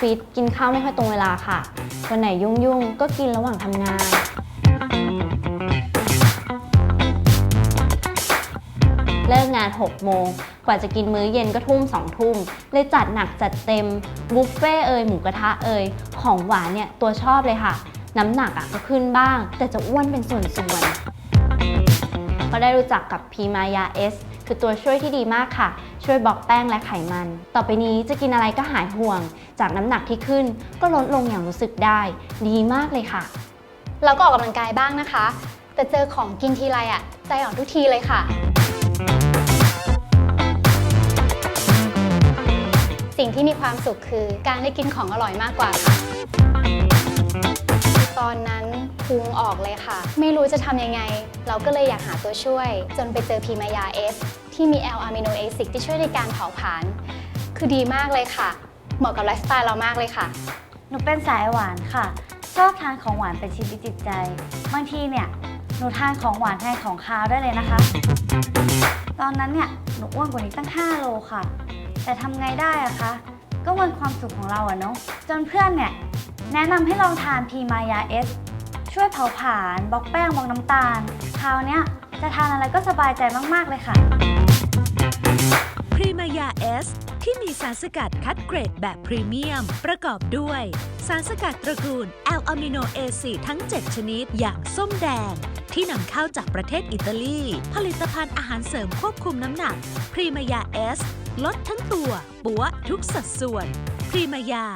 ฟิตกินข้าวไม่ค่อยตรงเวลาค่ะ วันไหนยุ่งๆ ก็กินระหว่างทำงาน เลิกงาน 6 โมง กว่าจะกินมื้อเย็นก็ทุ่ม2ทุ่ม เลยจัดหนักจัดเต็ม บุฟเฟ่เอ่ยหมูกระทะเอ่ยของหวานเนี่ย ตัวชอบเลยค่ะ น้ำหนักอะก็ขึ้นบ้าง แต่จะอ้วนเป็นส่วนๆพอได้รู้จักกับพีมายาเอสคือตัวช่วยที่ดีมากค่ะ ช่วยบล็อกแป้งและไขมัน ต่อไปนี้จะกินอะไรก็หายห่วง จากน้ำหนักที่ขึ้นก็ลดลงอย่างรู้สึกได้ ดีมากเลยค่ะ เราก็ออกกำลังกายบ้างนะคะ แต่เจอของกินทีไรอะใจอ่อนทุกทีเลยค่ะ สิ่งที่มีความสุขคือการได้กินของอร่อยมากกว่าค่ะ ตอนนั้นพุงออกเลยค่ะ ไม่รู้จะทำยังไง เราก็เลยอยากหาตัวช่วย จนไปเจอพีมายาเอส ที่มี L อะมิโนเอซิกที่ช่วยในการเผาผลาญคือดีมากเลยค่ะ เหมาะกับไลฟ์สไตล์เรามากเลยค่ะ หนูเป็นสายหวานค่ะ ชอบทานของหวานเป็นชีวิตจิตใจ บางทีเนี่ย หนูทานของหวานแทนของคาวได้เลยนะคะ ตอนนั้นเนี่ย หนูอ้วนกว่านี้ตั้ง 5 โลค่ะ แต่ทำไงได้อะคะ ก็วันความสุขของเราอะเนาะ จนเพื่อนเนี่ย แนะนำให้ลองทานพีมายาเอส ช่วยเผาผลาญบล็อกแป้งบล็อกน้ำตาล คราวเนี้ย จะทานอะไรก็สบายใจมาก ๆ เลยค่ะ พรีมายาเอสที่มีสารสกัดคัดเกรดแบบพรีเมียม ประกอบด้วย สารสกัดตระกูลแอลอะมิโนเอซิทั้ง 7 ชนิด อย่างส้มแดง ที่นำเข้าจากประเทศอิตาลี ผลิตภัณฑ์อาหารเสริมควบคุมน้ำหนัก พรีมายาเอส ลดทั้งตัว ปัวทุกสัดส่วน พรีมายา